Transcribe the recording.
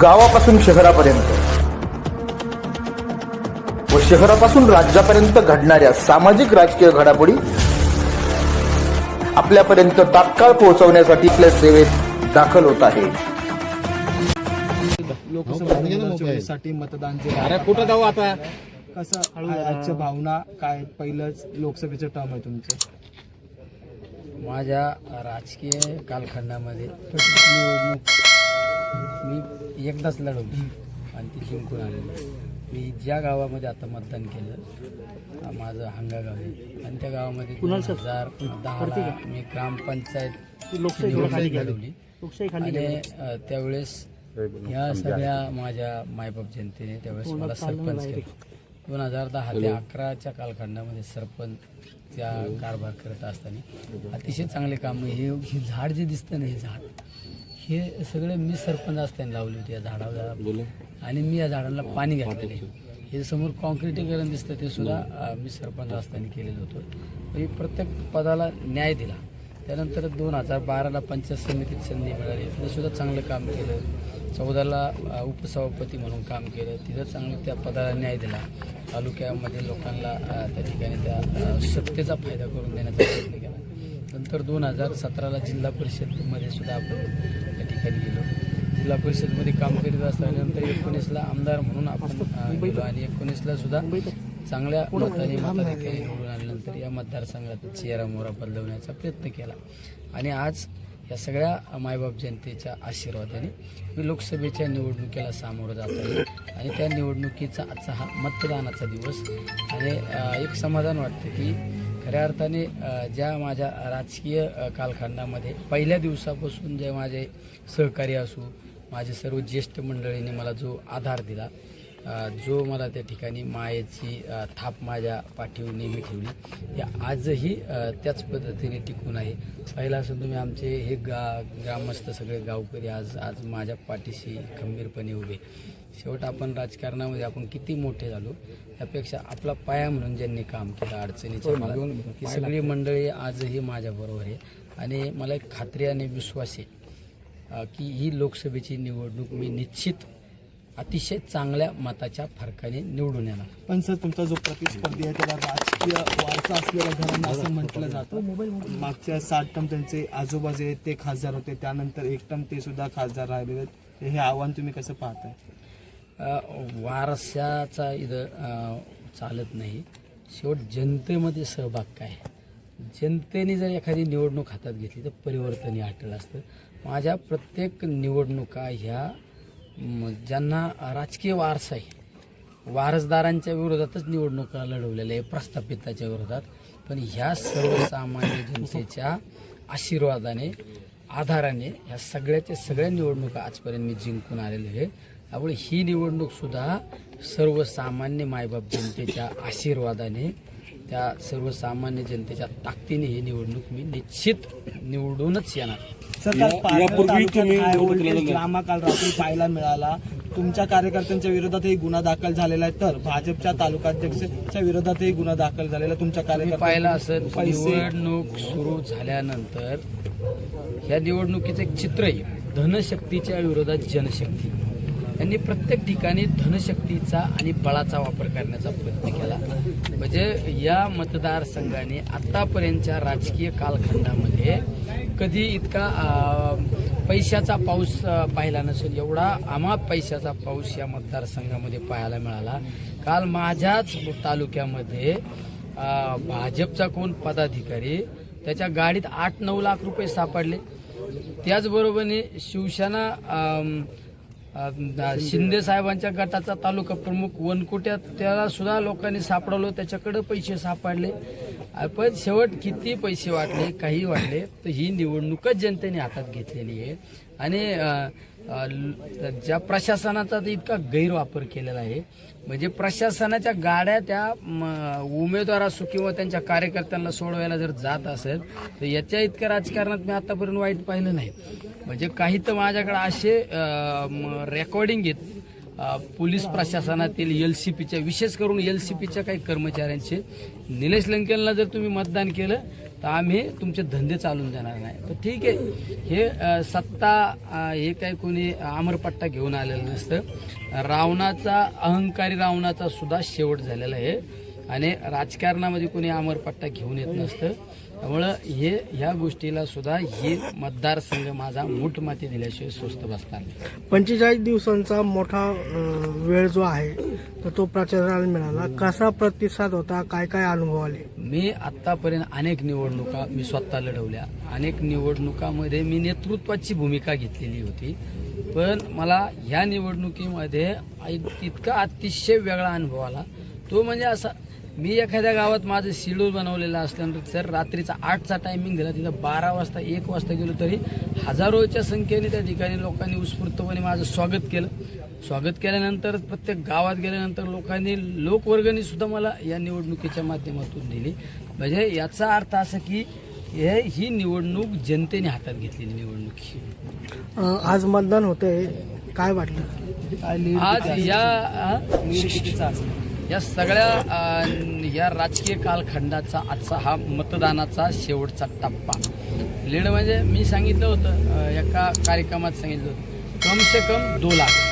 गावापासून शहरापर्यंत. व शहरापासून राज्यापर्यंत घडणाऱ्या सामाजिक राजकीय घडामोडी आपल्यापर्यंत तात्काळ पोहोचवण्यासाठी आपल्या सेवेत दाखल होत आहे. लोकसभा निवडणुकीसाठी मतदान जे आहे, अरे कुठं जाऊ आता? कसं आहे आजच्या भावना काय पहिलंच लोकसभेचं टर्म आहे तुमचं? माझ्या राजकीय कालखंडामध्ये निवडणूक मी एकदाच लढवली आणि ती जिंकून आलेली. मी ज्या गावामध्ये आता मतदान केलं माझं हांगा गाव आहे. आणि त्या गावामध्ये दोन हजार दहाला मी ग्रामपंचायत निवडणूक लढवली. आणि त्यावेळेस या सगळ्या माझ्या मायबाप जनतेने त्यावेळेस मला सरपंच केलं. दोन हजार दहा ते अकराच्या कालखंडामध्ये सरपंचच्या कारभार करत असताना अतिशय चांगले काम हे हे झाड जे दिसतं ना हे झाड. हे सगळे मी सरपंच असताना लावले होते या झाडाला. आणि मी या झाडांना पाणी घातलेले हे समोर कॉन्क्रिटीकरण दिसतं ते सुद्धा मी सरपंच असताना केलेलं होतं. प्रत्येक पदाला न्याय दिला. त्यानंतर दोन हजार बाराला पंचायत समितीत संधी मिळाली. तिथं सुद्धा चांगलं काम केलं. चौदाला उपसभापती म्हणून काम केलं. तिथं चांगलं त्या पदाला न्याय दिला. तालुक्यामध्ये लोकांना त्या ठिकाणी त्या सत्तेचा फायदा करून देण्याचा प्रयत्न नंतर दोन हजार सतराला जिल्हा परिषदमध्ये सुद्धा आपण त्या ठिकाणी गेलो. जिल्हा परिषदमध्ये काम करीत असताना नंतर एकोणीसला आमदार म्हणून आपण गेलो आणि एकोणीसला सुद्धा चांगल्या मताने मताधिकारी निवडून आल्यानंतर या मतदारसंघात चेहरा मोहरा बदलवण्याचा प्रयत्न केला. आणि आज या सगळ्या मायबाप जनतेच्या आशीर्वादाने मी लोकसभेच्या निवडणुकीला सामोरं जात आहे. आणि त्या निवडणुकीचा आजचा हा मतदानाचा दिवस. आणि एक समाधान वाटतं की खऱ्या अर्थाने ज्या माझ्या राजकीय कालखंडामध्ये पहिल्या दिवसापासून जे माझे सहकारी असू माझे सर्व ज्येष्ठ मंडळींनी मला जो आधार दिला जो मला त्या ठिकाणी मायेची थाप माझ्या पाठीवर नेहमी ठेवली हे आजही त्याच पद्धतीने टिकून आहे. पहिला असं तुम्ही आमचे हे गा ग्रामस्थ सगळे गावकरी आज आज माझ्या पाठीशी खंबीरपणे उभे. शेवट आपण राजकारणामध्ये आपण किती मोठे झालो त्यापेक्षा आपला पाया म्हणून ज्यांनी काम केलं अडचणीच्या काळात ही सगळी मंडळी आजही माझ्याबरोबर आहे. आणि मला एक खात्री आणि विश्वास आहे की ही लोकसभेची निवडणूक मी निश्चित अतिशय चांगल्या मताच्या फरकाने निवडून येणार. पण सर तुमचा जो प्रतिस्पर्धी आहे त्याला राजकीय वारसा असलेला घराणा असं म्हटलं जातं. मागच्या सात टर्म त्यांचे आजोबा जे ते खासदार होते त्यानंतर एक टर्म ते सुद्धा खासदार राहिलेले आहेत. हे आव्हान तुम्ही कसं पाहताय? अ, वारसाचा इथं चालत नाही. शेवट जनतेमध्ये सहभाग काय? जनतेने जर एखादी निवडणूक हातात घेतली तर परिवर्तन हे अटळ असतं. माझ्या प्रत्येक निवडणुका ह्या ज्यांना राजकीय वारसा आहे वारसदारांच्या विरोधातच निवडणुका लढवलेल्या आहे प्रस्थापिताच्या विरोधात. पण ह्या सर्वसामान्य जनतेच्या आशीर्वादाने आधाराने ह्या सगळ्याच्या सगळ्या निवडणुका आजपर्यंत मी जिंकून आलेले आहे. त्यामुळे ही निवडणूकसुद्धा सर्वसामान्य मायबाप जनतेच्या आशीर्वादाने त्या सर्वसामान्य जनतेच्या ताकदीने ही निवडणूक मी निश्चित निवडूनच येणार. ड्रामा काल रात्री पाहायला मिळाला. तुमच्या कार्यकर्त्यांच्या विरोधातही गुन्हा दाखल झालेला आहे. तर भाजपच्या तालुकाध्यक्षाच्या विरोधातही गुन्हा दाखल झालेला आहे. तुमच्या तुम्ही पाहिलं असेल पैसे निवडणूक सुरू झाल्यानंतर ह्या निवडणुकीचं एक चित्र आहे धनशक्तीच्या विरोधात जनशक्ती. त्यांनी प्रत्येक ठिकाणी धनशक्तीचा आणि बळाचा वापर करण्याचा प्रयत्न केला. म्हणजे या मतदारसंघाने आतापर्यंतच्या राजकीय कालखंडामध्ये कधी इतका पैशाचा पाऊस पाहिला नसेल एवढा आम्हा पैशाचा पाऊस या मतदारसंघामध्ये पाहायला मिळाला. काल माझ्याच तालुक्यामध्ये भाजपचा कोण पदाधिकारी त्याच्या गाडीत आठ नऊ लाख रुपये सापडले. त्याचबरोबरने शिवसेना शिंदे साहेबांच्या गटाचा तालुका प्रमुख वनकुट्यात त्याला सुद्धा लोकांनी सापडवलं त्याच्याकडे पैसे सापडले. पण शेवट किती पैसे वाटले काही वाटले तर ही निवडणूकच जनतेने हातात घेतलेली आहे. आणि ज्या प्रशासनाचा तर इतका गैरवापर केलेला आहे. म्हणजे प्रशासनाच्या गाड्या त्या म, किंवा त्यांच्या कार्यकर्त्यांना सोडवायला जर जात असेल तर याच्या इतक्या राजकारणात मी आतापर्यंत वाईट पाहिलं नाही. म्हणजे काही तर माझ्याकडे असे रेकॉर्डिंग आहेत. पोलीस प्रशासनातील एल सी पीच्या विशेष करून एल सी पीच्या काही कर्मचाऱ्यांचे. निलेश लंकेनला जर तुम्ही मतदान केलं तर आम्ही तुमचे धंदे चालून देणार नाही. तर ठीक आहे. हे सत्ता हे काही कोणी अमरपट्टा घेऊन आलेलं नसतं. रावणाचा अहंकारी रावणाचा सुद्धा शेवट झालेला आहे. आणि राजकारणामध्ये कोणी अमरपट्टा घेऊन येत नसतं. त्यामुळं हे ह्या गोष्टीला सुद्धा हे मतदारसंघ माझा मूठ माती दिल्याशिवाय स्वस्त बसणार नाही. पंचेचाळीस दिवसांचा मोठा वेळ जो आहे तर तो प्रचाराला मिळाला. कसा प्रतिसाद होता? काय काय अनुभव आले? मी आतापर्यंत अनेक निवडणुका मी स्वतः लढवल्या. अनेक निवडणुकामध्ये मी नेतृत्वाची भूमिका घेतलेली होती. पण मला ह्या निवडणुकीमध्ये इतका अतिशय वेगळा अनुभव आला. तो म्हणजे असा मी एखाद्या गावात माझं शेड्यूल बनवलेलं असल्यानंतर सर रात्रीचा आठचा टायमिंग दिला. तिथं बारा वाजता एक वाजता गेलो तरी हजारोच्या संख्येने त्या ठिकाणी लोकांनी उत्स्फूर्तपणे माझं स्वागत केलं. स्वागत केल्यानंतर प्रत्येक गावात गेल्यानंतर लोकांनी लोकवर्गणी सुद्धा मला या निवडणुकीच्या माध्यमातून दिली. म्हणजे याचा अर्थ असा की हे ही निवडणूक जनतेने हातात घेतलेली निवडणूक ही. आज मतदान होतंय. काय वाटलं? आज या या सगळ्या या राजकीय कालखंडाचा आजचा हा मतदानाचा शेवटचा टप्पा. लीड म्हणजे मी सांगितलं होतं एका कार्यक्रमात सांगितलं होतं कम से कम दो लाख.